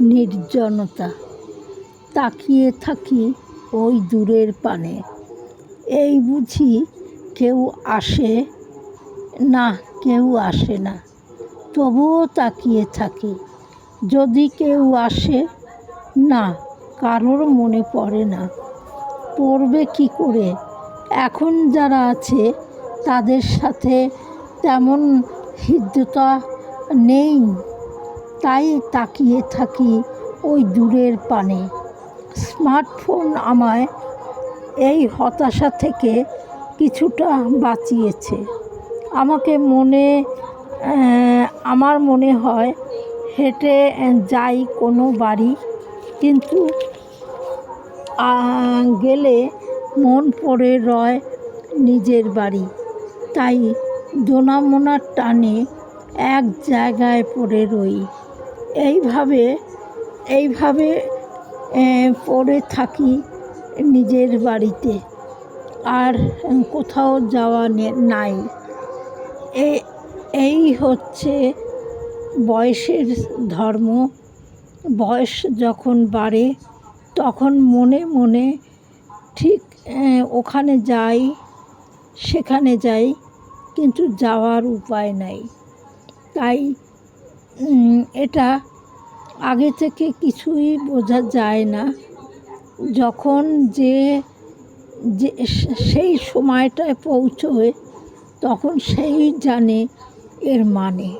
নির্জনতা। তাকিয়ে থাকি ওই দূরের পানে। এই বুঝি কেউ আসে? না, কেউ আসে না। তবুও তাকিয়ে থাকি। যদি কেউ আসে? না, কারোর মনে পড়ে না। পড়বে কী করে? এখন যারা আছে, তাদের সাথে তেমন হৃদ্যতা নেই। তাই তাকিয়ে থাকি ওই দূরের পানে। স্মার্টফোন আমায় এই হতাশা থেকে কিছুটা বাঁচিয়েছে। আমাকে মনে আমার মনে হয় হেঁটে যাই কোনো বাড়ি, কিন্তু গেলে মন পড়ে রয় নিজের বাড়ি। তাই দোনামোনার টানে এক জায়গায় পড়ে রই। এইভাবে এইভাবে পড়ে থাকি নিজের বাড়িতে। আর কোথাও যাওয়া নাই। এই হচ্ছে বয়সের ধর্ম। বয়স যখন বাড়ে, তখন মনে মনে ঠিক ওখানে যাই, সেখানে যাই, কিন্তু যাওয়ার উপায় নাই। তাই এটা আগে থেকে কিছুই বোঝা যায় না। যখন যে যে সেই সময়টায় পৌঁছয়, তখন সেই জানে এর মানে।